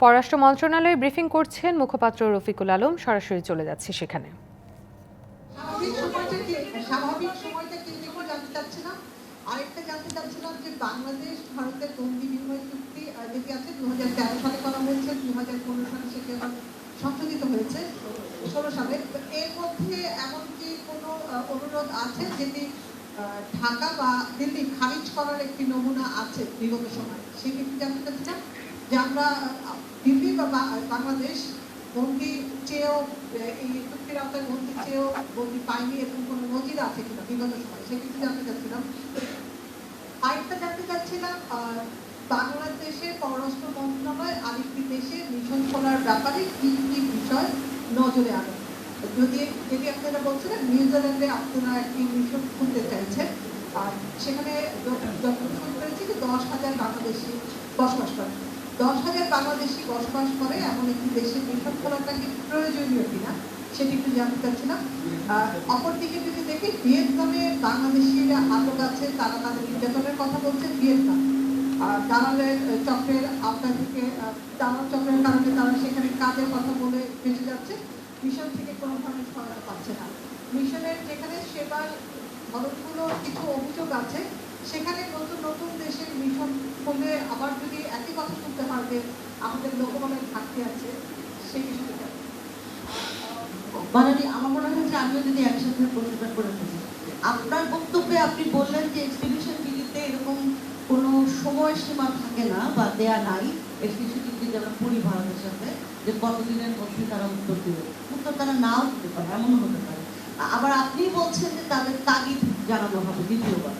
পররাষ্ট্র মন্ত্রণালয়ে ব্রিফিং করছেন মুখপাত্র রফিকুল আলম। সরাসরি চলে যাচ্ছে সেখানে। স্বাভাবিক জানতে চাচ্ছিলাম আরেকটা জানতে চাচ্ছিলাম যে বাংলাদেশ, ভারতের বিনিময় চুক্তি আছে দু হাজার তেরো করা হয়েছে হয়েছে, ষোলো এর মধ্যে এমন কি কোনো অনুরোধ আছে যেটি ঢাকা বা দিল্লি খারিজ করার একটি নমুনা আছে বিগত সময়? কি জানতে চাচ্ছিলাম যে আমরা, দিল্লি বা বাংলাদেশ বন্দি চেয়েও এই চুক্তির আওতায় বন্দি চেয়েও বন্দি পাইনি এরকম কোনো নজির আছে কিনা বিগত সময়? সে কিছু জানতে চাচ্ছিলাম। আরেকটা জানতে চাচ্ছিলাম বাংলাদেশের পররাষ্ট্র মন্ত্রণালয় আরেকটি দেশে মিশন খোলার ব্যাপারে কি কি বিষয় নজরে আনে? যদি যদি আপনারা বলছিলেন নিউজিল্যান্ডে আপনারা একটি মিশন খুলতে চাইছেন, আর সেখানে যতটুকু শুনতে পেরেছি যে দশ হাজার বাংলাদেশি বসবাস করে দশ হাজার বাংলাদেশি বসবাস করে, এমন একটি দেশে মিশন খোলাটা কি প্রয়োজনীয় কিনা সেটি একটু জানতে চাচ্ছিলাম। অপরদিকে যদি দেখি, ভিয়েতনামে বাংলাদেশিরা আটক আছে, তারা তাদের নির্যাতনের কথা বলছেন ভিয়েতনাম। দালালের চক্রের আওতা থেকে দালাল চক্রের কারণে তারা সেখানে কাজের কথা বলে ভেসে যাচ্ছে। মিশন থেকে কোনো ধরনের সহায়তা পাচ্ছে না। মিশনের যেখানে সেবার ধরনগুলো কিছু অভিযোগ আছে সেখানে নতুন নতুন দেশের মিশন করলে আবার যদি একই কথা শুনতে যে আমাদের লোকবলের ঘাটতি আছে সেই বিষয়টা বানানি আমার মনে হয় যে আমিও যদি একসাথে প্রশ্নটা করে ফেলি। আপনার বক্তব্যে আপনি বললেন যে এক্সপিডিশন বিলিতে এরকম কোনো সময়সীমা থাকে না বা দেয়া নাই এক্সপিডিশন বিলিতে যেমন পুরী ভারতের সাথে যে কতদিনের মধ্যে তারা উত্তর দেবে। উত্তর তারা নাও দিতে পারে, এমনও হতে পারে। আবার আপনি বলছেন যে তাদের তাগিদ জানানো হবে দ্বিতীয়বার।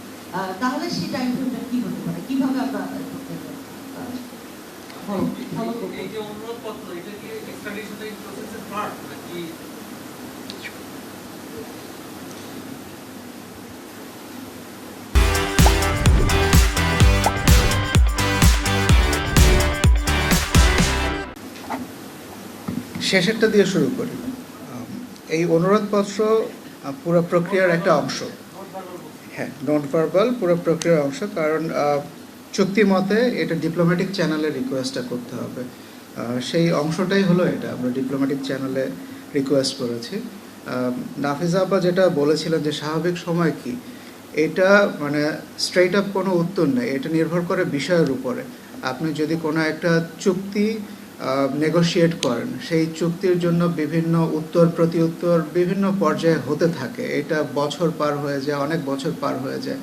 তাহলে সেই টাইম ফ্রেমটা কি হতে পারে? কীভাবে আমরা করতে। এই যে অনুরোধ পত্র এটা কি এক্সট্রাডিশনের প্রসেসের পার্ট নাকি? শেষেরটা দিয়ে শুরু করি। এই অনুরোধপত্র পুরো প্রক্রিয়ার একটা অংশ। হ্যাঁ নন ভার্বাল পুরো প্রক্রিয়ার অংশ, কারণ চুক্তি মতে এটা ডিপ্লোম্যাটিক চ্যানেলে রিকোয়েস্টটা করতে হবে। সেই অংশটাই হলো এটা, আমরা ডিপ্লোম্যাটিক চ্যানেলে রিকোয়েস্ট করেছি। নাফিজা আপা যেটা বলেছিলেন যে স্বাভাবিক সময় কি, এটা মানে স্ট্রেট আপ কোনো উত্তর নেই, এটা নির্ভর করে বিষয়ের উপরে। আপনি যদি কোনো একটা চুক্তি নেগোশিয়েট করেন। সেই চুক্তির জন্য বিভিন্ন উত্তর প্রতি উত্তর বিভিন্ন পর্যায়ে হতে থাকে। এটা বছর পার হয়ে যায়, অনেক বছর পার হয়ে যায়।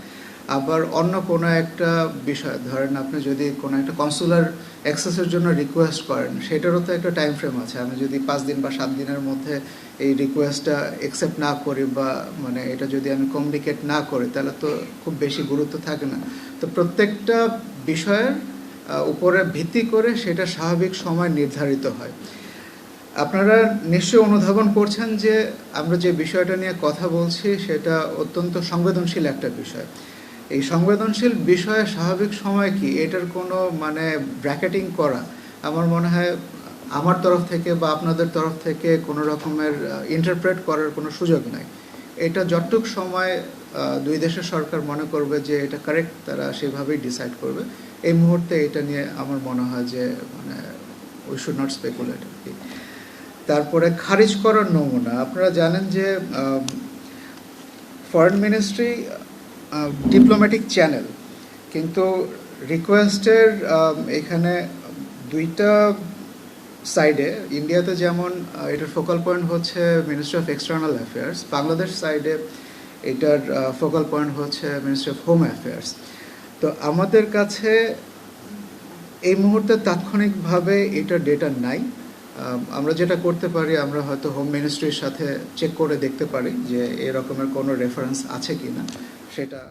আবার অন্য কোনো একটা বিষয়, ধরেন আপনি যদি কোনো একটা কনসুলার অ্যাক্সেসের জন্য রিকোয়েস্ট করেন, সেটারও তো একটা টাইম ফ্রেম আছে। আমি যদি পাঁচ দিন বা সাত দিনের মধ্যে এই রিকোয়েস্টটা অ্যাকসেপ্ট না করি বা মানে এটা যদি আমি কমিউনিকেট না করি, তাহলে তো খুব বেশি গুরুত্ব থাকে না। তো প্রত্যেকটা বিষয়ের উপরে ভিত্তি করে সেটা স্বাভাবিক সময় নির্ধারিত হয়। আপনারা নিশ্চয়ই অনুধাবন করছেন যে আমরা যে বিষয়টা নিয়ে কথা বলছি সেটা অত্যন্ত সংবেদনশীল একটা বিষয়। এই সংবেদনশীল বিষয়ে স্বাভাবিক সময় কি? এটার কোনো মানে ব্র্যাকেটিং করা? আমার মনে হয় আমার তরফ থেকে বা আপনাদের তরফ থেকে কোনো রকমের ইন্টারপ্রেট করার কোনো সুযোগ নাই। এটা যতটুক সময় দুই দেশের সরকার মনে করবে যে এটা কারেক্ট তারা সেভাবেই ডিসাইড করবে। এই মুহূর্তে এটা নিয়ে আমার মনে হয় যে মানে উই শুড নট স্পেকুলেট আর কি। তারপরে খারিজ করার নমুনা, আপনারা জানেন যে ফরেন মিনিস্ট্রি ডিপ্লোম্যাটিক চ্যানেল কিন্তু রিকোয়েস্টের এখানে দুইটা সাইডে ইন্ডিয়াতে যেমন এটার ফোকাল পয়েন্ট হচ্ছে ministry of external affairs Bangladesh সাইডে এটার ফোকাল পয়েন্ট হচ্ছে মিনিস্ট্রি অফ হোম অ্যাফেয়ার্স তো আমাদের কাছে এই মুহূর্তে তাৎক্ষণিকভাবে এটা ডেটা নাই। আমরা যেটা করতে পারি, আমরা হয়তো হোম মিনিস্ট্রির সাথে চেক করে দেখতে পারি যে এরকমের কোনো রেফারেন্স আছে কি না সেটা